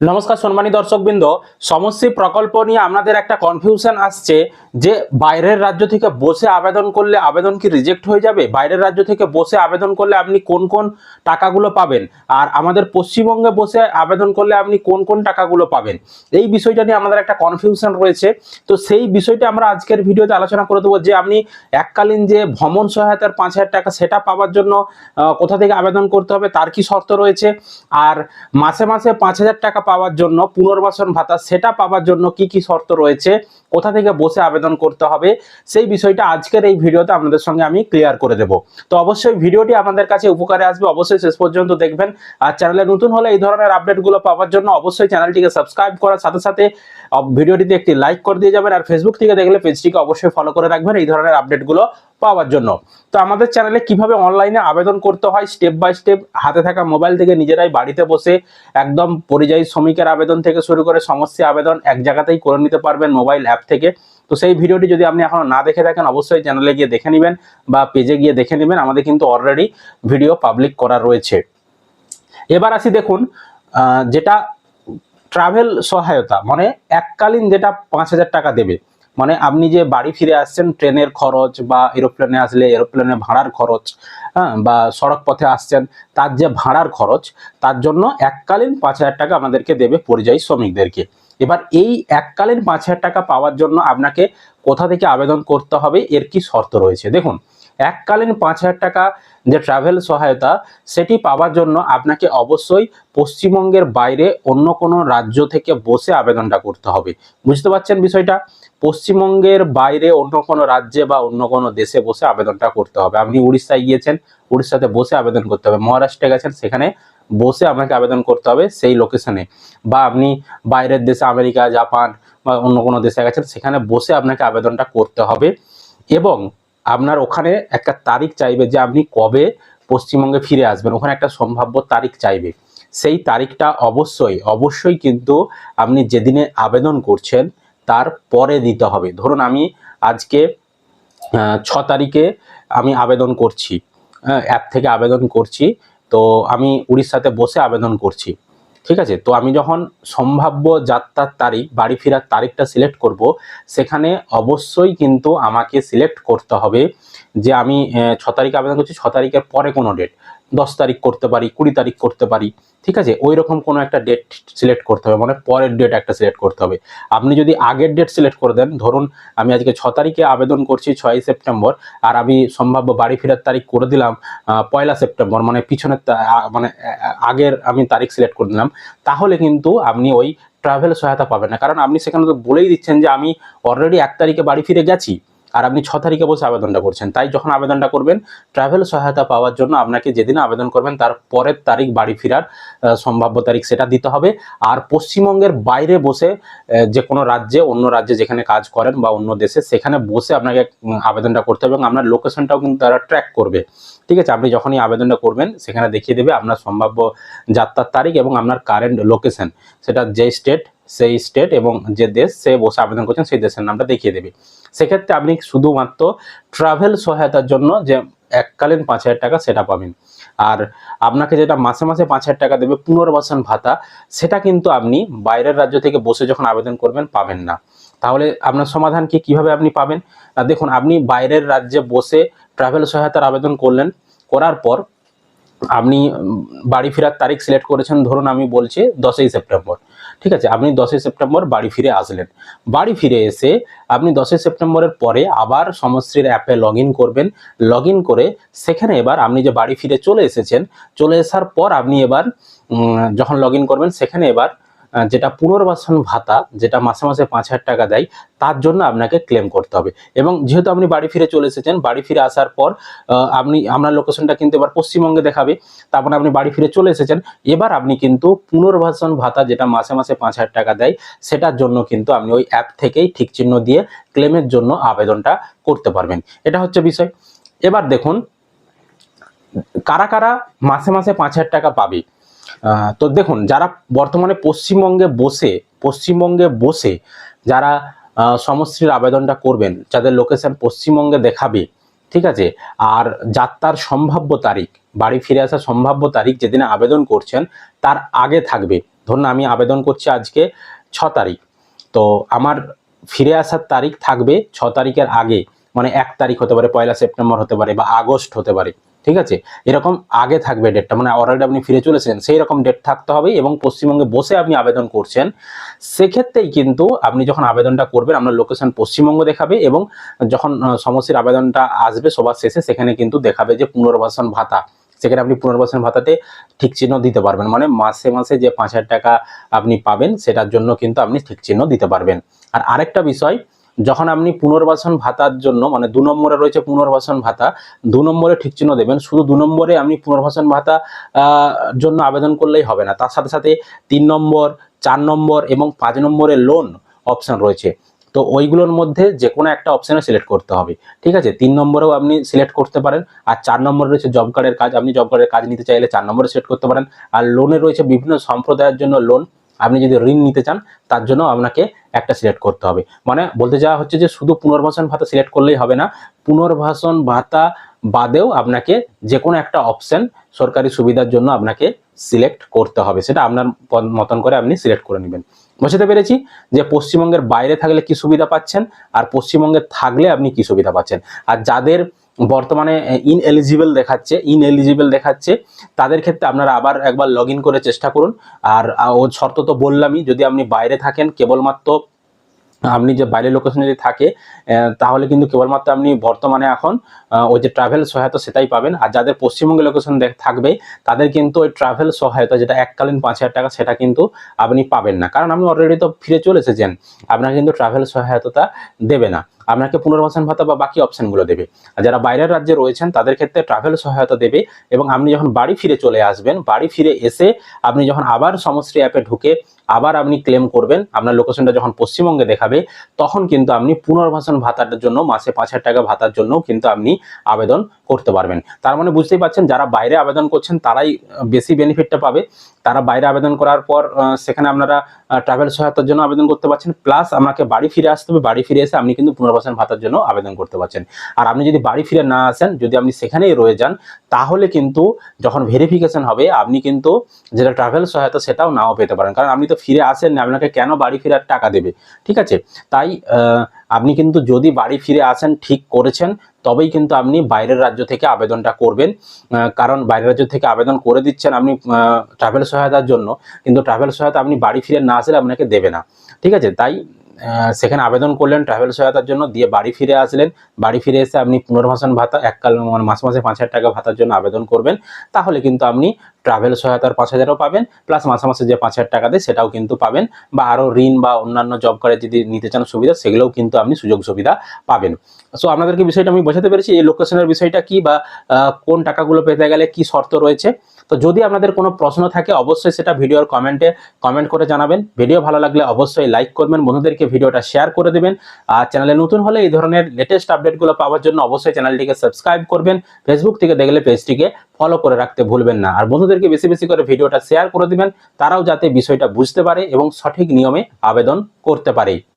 নমস্কার সম্মানী দর্শকবৃন্দ সমশ্রী প্রকল্প নিয়ে আপনাদের একটা কনফিউশন আসছে যে বাইরের রাজ্য থেকে বসে আবেদন করলে আবেদন কি রিজেক্ট হয়ে যাবে? বাইরের রাজ্য থেকে বসে আবেদন করলে আপনি কোন কোন টাকাগুলো পাবেন? আর আমাদের পশ্চিমবঙ্গে বসে আবেদন করলে আপনি কোন কোন টাকাগুলো পাবেন? এই বিষয়টা নিয়ে আমাদের একটা কনফিউশন রয়েছে। তো সেই বিষয়টা আমরা আজকের ভিডিওতে আলোচনা করে দেবো যে আপনি এককালীন যে ভ্রমণ সহায়তার পাঁচ হাজার টাকা সেটা পাওয়ার জন্য কোথা থেকে আবেদন করতে হবে, তার কি শর্ত রয়েছে? আর মাসে মাসে পাঁচ হাজার টাকা পাওয়ার জন্য, পুনর্বাসন ভাতা, সেটা পাওয়ার জন্য কি কি শর্ত রয়েছে, কোথা থেকে বসে আবেদন করতে হবে, সেই বিষয়টা আজকের এই ভিডিওতে আপনাদের সঙ্গে আমি ক্লিয়ার করে দেব। তো অবশ্যই ভিডিওটি আপনাদের কাছে উপকারে আসবে, অবশ্যই শেষ পর্যন্ত দেখবেন। আর চ্যানেলে নতুন হলে এই ধরনের আপডেটগুলো পাওয়ার জন্য অবশ্যই চ্যানেলটিকে সাবস্ক্রাইব করার সাথে সাথে ভিডিওটিতে একটি লাইক করে দিয়ে যাবেন। আর ফেসবুক থেকে দেখলে পেজটিকে অবশ্যই ফলো করে রাখবেন। এই ধরনের আপডেটগুলো পাওয়ার জন্য। তো আমাদের চ্যানেলে কীভাবে অনলাইনে আবেদন করতে হয় স্টেপ বাই স্টেপ হাতে থাকা মোবাইল থেকে নিজেরাই বাড়িতে বসে একদম পরিযায়ী শ্রমিকের আবেদন থেকে শুরু করে সমস্যা আবেদন এক জায়গাতেই করে নিতে পারবেন মোবাইল অ্যাপ থেকে। তো সেই ভিডিওটি যদি আপনি এখনও না দেখে থাকেন, অবশ্যই চ্যানেলে গিয়ে দেখে নেবেন বা পেজে গিয়ে দেখে নেবেন। আমাদের কিন্তু অলরেডি ভিডিও পাবলিক করা রয়েছে। এবার আসি দেখুন যেটা ট্রাভেল সহায়তা মানে এককালীন যেটা পাঁচ হাজার টাকা দেবে। মানে আপনি যে বাড়ি ফিরে আসছেন, ট্রেনের খরচ বা এরোপ্লেনে আসলে এরোপ্লেনে ভাড়ার খরচ হ্যাঁ বা সড়ক পথে আসছেন, তার যে ভাড়ার খরচ, তার জন্য এককালীন পাঁচ হাজার টাকা আমাদেরকে দেবে পরিযায়ী শ্রমিকদেরকে। এবার এই এককালীন পাঁচ হাজার টাকা পাওয়ার জন্য আপনাকে কোথা থেকে আবেদন করতে হবে, এর কি শর্ত রয়েছে? দেখুন, এককালীন পাঁচ হাজার টাকা যে ট্রাভেল সহায়তা, সেটি পাওয়ার জন্য আপনাকে অবশ্যই পশ্চিমবঙ্গের বাইরে অন্য কোনো রাজ্য থেকে বসে আবেদনটা করতে হবে। বুঝতে পারছেন বিষয়টা? পশ্চিমবঙ্গের বাইরে অন্য কোনো রাজ্যে বা অন্য কোনো দেশে বসে আবেদনটা করতে হবে। আপনি উড়িষ্যায় গিয়েছেন, উড়িষ্যাতে বসে আবেদন করতে হবে। মহারাষ্ট্রে গেছেন, সেখানে বসে আপনাকে আবেদন করতে হবে সেই লোকেশনে বা আপনি বাইরের দেশে, আমেরিকা, জাপান বা অন্য কোনো দেশে গেছেন, সেখানে বসে আপনাকে আবেদনটা করতে হবে। এবং আপনার ওখানে একটা তারিখ চাইবে যে আপনি কবে পশ্চিমবঙ্গে ফিরে আসবেন। ওখানে একটা সম্ভাব্য তারিখ চাইবে। সেই তারিখটা অবশ্যই অবশ্যই কিন্তু আপনি যেদিনে আবেদন করছেন তার পরে দিতে হবে। ধরুন আমি আজকে ছ তারিখে আমি আবেদন করছি অ্যাপ থেকে আবেদন করছি, তো আমি উড়িষ্যাতে বসে আবেদন করছি, ঠিক আছে? তো আমি যখন সম্ভাব্য যাত্রার তারিখ, বাড়ি ফেরার তারিখটা সিলেক্ট করব, সেখানে অবশ্যই কিন্তু আমাকে সিলেক্ট করতে হবে যে আমি ছ তারিখে আবেদন করছি, ছ তারিখের পরে কোনো ডেট দশ তারিখ করতে পারি, কুড়ি তারিখ করতে পারি, ঠিক আছে? ওই রকম কোনো একটা ডেট সিলেক্ট করতে হবে মানে পরের ডেট একটা সিলেক্ট করতে হবে। আপনি যদি আগের ডেট সিলেক্ট করে দেন, ধরুন আমি আজকে ছ তারিখে আবেদন করছি ছয়ই সেপ্টেম্বর, আর আমি সম্ভাব্য বাড়ি ফেরার তারিখ করে দিলাম পয়লা সেপ্টেম্বর মানে পিছনের মানে আগের আমি তারিখ সিলেক্ট করে দিলাম, তাহলে কিন্তু আপনি ওই ট্রাভেল সহায়তা পাবেন না। কারণ আপনি সেখানে তো বলেই দিচ্ছেন যে আমি অলরেডি এক তারিখে বাড়ি ফিরে গেছি। আর আপনি ছ তারিখে বসে আবেদনটা করছেন। তাই যখন আবেদনটা করবেন ট্রাভেল সহায়তা পাওয়ার জন্য আপনাকে যেদিন আবেদন করবেন, তার পরের তারিখ বাড়ি ফেরার সম্ভাব্য তারিখ সেটা দিতে হবে। আর পশ্চিমবঙ্গের বাইরে বসে যে কোনো রাজ্যে, অন্য রাজ্যে যেখানে কাজ করেন বা অন্য দেশে, সেখানে বসে আপনাকে আবেদনটা করতে হবে এবং আপনার লোকেশনটাও কিন্তু তারা ট্র্যাক করবে। ঠিক আছে, আপনি যখনই আবেদনটা করবেন, সেখানে দেখিয়ে দেবে আপনার সম্ভাব্য যাত্রার তারিখ এবং আপনার কারেন্ট লোকেশন সেটা যে স্টেট সেই স্টেট এবং যে দেশ, সে বসে আবেদন করছেন, সেই দেশের নামটা দেখিয়ে দেবে। সেক্ষেত্রে আপনি শুধুমাত্র ট্রাভেল সহায়তার জন্য যে এককালীন পাঁচ হাজার টাকা, সেটা পাবেন। আর আপনাকে যেটা মাসে মাসে পাঁচ হাজার টাকা দেবে পুনর্বাসন ভাতা, সেটা কিন্তু আপনি বাইরের রাজ্য থেকে বসে যখন আবেদন করবেন, পাবেন না। তাহলে আপনার সমাধান কি কীভাবে আপনি পাবেন? আহ, দেখুন আপনি বাইরের রাজ্যে বসে ট্রাভেল সহায়তার আবেদন করলেন করার পর আপনি বাড়ি ফেরার তারিখ সিলেক্ট করেছেন ধরুন আমি বলছি দশই সেপ্টেম্বর ঠিক আছে? আপনি দশই সেপ্টেম্বর বাড়ি ফিরে আসলেন। বাড়ি ফিরে এসে আপনি দশই সেপ্টেম্বরের পরে আবার সমশ্রীর অ্যাপে লগ করবেন। লগ করে সেখানে এবার আপনি যে বাড়ি ফিরে চলে এসেছেন চলে আসার পর আপনি এবার যখন লগ করবেন সেখানে এবার যেটা পুনর্বাসন ভাতা, যেটা মাসে মাসে পাঁচ হাজার টাকা দেয়, তার জন্য আপনাকে ক্লেম করতে হবে। এবং যেহেতু আপনি বাড়ি ফিরে চলে এসেছেন, বাড়ি ফিরে আসার পর আপনি, আপনার লোকেশনটা কিন্তু এবার পশ্চিমবঙ্গে দেখাবে, তারপরে আপনি বাড়ি ফিরে চলে এসেছেন, এবার আপনি কিন্তু পুনর্বাসন ভাতা, যেটা মাসে মাসে পাঁচ হাজার টাকা দেয়, সেটার জন্য কিন্তু আপনি ওই অ্যাপ থেকেই ঠিক চিহ্ন দিয়ে ক্লেমের জন্য আবেদনটা করতে পারবেন। এটা হচ্ছে বিষয়। এবার দেখুন, কারা কারা মাসে মাসে পাঁচ হাজার টাকা পাবে? তো দেখুন, যারা বর্তমানে পশ্চিমবঙ্গে বসে পশ্চিমবঙ্গে বসে যারা সমশ্রীর আবেদনটা করবেন, যাদের লোকেশন পশ্চিমবঙ্গে দেখাবে, ঠিক আছে? আর যাত্রার সম্ভাব্য তারিখ, বাড়ি ফিরে আসার সম্ভাব্য তারিখ যেদিনে আবেদন করছেন, তার আগে থাকবে। ধরুন, আমি আবেদন করছি আজকে ছ তারিখ। তো আমার ফিরে আসার তারিখ থাকবে ছ তারিখের আগে মানে এক তারিখ হতে পারে, পয়লা সেপ্টেম্বর হতে পারে বা আগস্ট হতে পারে। ঠিক আছে? এরকম আগে থাকবে ডেটটা মানে অলরেডি আপনি ফিরে চলেছেন সেই রকম ডেট থাকতে হবে এবং পশ্চিমবঙ্গে বসে আপনি আবেদন করছেন। সেক্ষেত্রেই কিন্তু আপনি যখন আবেদনটা করবেন, আপনার লোকেশন পশ্চিমবঙ্গ দেখাবে এবং যখন সমস্যার আবেদনটা আসবে সবার শেষে সেখানে কিন্তু দেখাবে যে পুনর্বাসন ভাতা। সেখানে আপনি পুনর্বাসন ভাতাতে ঠিক চিহ্ন দিতে পারবেন। মানে মাসে মাসে যে পাঁচ হাজার টাকা আপনি পাবেন, সেটার জন্য কিন্তু আপনি ঠিক চিহ্ন দিতে পারবেন। আর আরেকটা বিষয় যখন আপনি পুনর্বাসন ভাতার জন্য মানে দু নম্বরে রয়েছে পুনর্বাসন ভাতা, দু নম্বরে ঠিক চিহ্ন দেবেন। শুধু দু নম্বরে আপনি পুনর্বাসন ভাতা জন্য আবেদন করলেই হবে না। তার সাথে সাথে তিন নম্বর, চার নম্বর এবং পাঁচ নম্বরে লোন অপশন রয়েছে। তো ওইগুলোর মধ্যে যে কোনো একটা অপশানে সিলেক্ট করতে হবে। ঠিক আছে? তিন নম্বরেও আপনি সিলেক্ট করতে পারেন। আর চার নম্বরে রয়েছে জব কার্ডের কাজ। আপনি জব কার্ডের কাজ নিতে চাইলে চার নম্বরে সিলেক্ট করতে পারেন। আর লোনে রয়েছে বিভিন্ন সম্প্রদায়ের জন্য লোন আপনি যদি ঋণ নিতে চান, তার জন্য আপনাকে একটা সিলেক্ট করতে হবে। মানে বলতে যাওয়া হচ্ছে যে শুধু পুনর্বাসন ভাতা সিলেক্ট করলেই হবে না, পুনর্বাসন ভাতা বাদেও আপনাকে যে কোনো একটা অপশন সরকারি সুবিধার জন্য আপনাকে সিলেক্ট করতে হবে। সেটা আপনার মতন করে আপনি সিলেক্ট করে নেবেন। বুঝতে পেরেছি? যে পশ্চিমবঙ্গের বাইরে থাকলে কি সুবিধা পাচ্ছেন? আর পশ্চিমবঙ্গে থাকলে আপনি কি সুবিধা পাচ্ছেন? আর যাদের বর্তমানে ইন এলিজিবল দেখাচ্ছে ইন এলিজিবল দেখাচ্ছে। তাদের ক্ষেত্রে আপনারা আবার একবার লগ করে চেষ্টা করুন। আর ও শর্ত তো বললামই, যদি আপনি বাইরে থাকেন, কেবলমাত্র আপনি যে বাইরের লোকেশনে যদি থাকে তাহলে কিন্তু কেবলমাত্র আপনি বর্তমানে এখন ওই যে ট্রাভেল সহায়তা সেটাই পাবেন। আর যাদের পশ্চিমবঙ্গে লোকেশন থাকবে, তাদের কিন্তু ওই ট্রাভেল সহায়তা যেটা এককালীন পাঁচ হাজার টাকা, সেটা কিন্তু আপনি পাবেন না। কারণ আপনি অলরেডি তো ফিরে চলে এসেছেন, আপনাকে কিন্তু ট্রাভেল সহায়তাটা দেবে না। আপনাকে পুনর্বাসন ভাতা বা বাকি অপশনগুলো দেবে। আর যারা বাইরের রাজ্যে রয়েছেন, তাদের ক্ষেত্রে ট্রাভেল সহায়তা দেবে এবং আপনি যখন বাড়ি ফিরে চলে আসবেন, বাড়ি ফিরে এসে আপনি যখন আবার সমশ্রী অ্যাপে ঢুকে আবার আপনি ক্লেম করবেন, আপনার লোকেশনটা যখন পশ্চিমবঙ্গে দেখাবে, তখন কিন্তু আপনি পুনর্বাসন ভাতার জন্য, মাসে পাঁচ হাজার টাকা ভাতার জন্য কিন্তু আপনি আবেদন করতে পারবেন। তার মানে বুঝতেই পারছেন, যারা বাইরে আবেদন করছেন, তারাই বেশি বেনিফিটটা পাবে। তারা বাইরে আবেদন করার পর সেখানে আপনারা ট্রাভেল সহায়তার জন্য আবেদন করতে পারছেন। প্লাস আপনাকে বাড়ি ফিরে আসতে হবে। বাড়ি ফিরে এসে আপনি কিন্তু পুনর্বাসন ভাতার জন্য আবেদন করতে পারছেন। আর আপনি যদি বাড়ি ফিরে না আসেন, যদি আপনি সেখানেই রয়ে যান, তাহলে কিন্তু যখন ভেরিফিকেশন হবে, আপনি কিন্তু যেটা ট্রাভেল সহায়তা সেটাও নাও পেতে পারেন। কারণ আপনি তো ফিরে আসেন না, আপনাকে কেন বাড়ি ফেরার টাকা দেবে? ঠিক আছে? তাই আপনি কিন্তু যদি বাড়ি ফিরে আসেন, ঠিক করেছেন, তবেই কিন্তু আপনি বাইরের রাজ্য থেকে আবেদনটা করবেন। কারণ বাইরের রাজ্য থেকে আবেদন করে দিচ্ছেন আপনি ট্রাভেল সহায়তার জন্য। কিন্তু ট্রাভেল সহায়তা আপনি বাড়ি ফিরে না আসলে আপনাকে দেবে না। ঠিক আছে? তাই সেখানে আবেদন করলেন ট্রাভেল সহায়তার জন্য, দিয়ে বাড়ি ফিরে আসলেন। বাড়ি ফিরে এসে আপনি পুনর্বাসন ভাতা এককাল মানে মাসে মাসে পাঁচ হাজার টাকা ভাতার জন্য আবেদন করবেন। তাহলে কিন্তু আপনি ট্রাভেল সহায়তার পাঁচ হাজারও পাবেন প্লাস মাসে মাসে যে পাঁচ হাজার টাকা দেয় সেটাও কিন্তু পাবেন। বা আরও ঋণ বা অন্যান্য জব কার্ডে যদি নিতে চান সুবিধা, সেগুলোও কিন্তু আপনি সুযোগ সুবিধা পাবেন। সো আপনাদেরকে বিষয়টা আমি বোঝাতে পেরেছি, এই লোকেশনের বিষয়টা কি বা কোন টাকাগুলো পেতে গেলে কি শর্ত রয়েছে? তো যদি আপনাদের কোনো প্রশ্ন থাকে, অবশ্যই সেটা ভিডিওর কমেন্টে কমেন্ট করে জানাবেন। ভিডিও ভালো লাগলে অবশ্যই লাইক করবেন, বন্ধুদেরকে ভিডিওটা শেয়ার করে দেবেন। আর চ্যানেলে নতুন হলে এই ধরনের লেটেস্ট আপডেটগুলো পাওয়ার জন্য অবশ্যই চ্যানেলটিকে সাবস্ক্রাইব করবেন। ফেসবুক থেকে দেখলে পেজটিকে ফলো করে রাখতে ভুলবেন না। আর বন্ধুদেরকে বেশি বেশি করে ভিডিওটা শেয়ার করে দিবেন, তারাও যাতে বিষয়টা বুঝতে পারে এবং সঠিক নিয়মে আবেদন করতে পারে।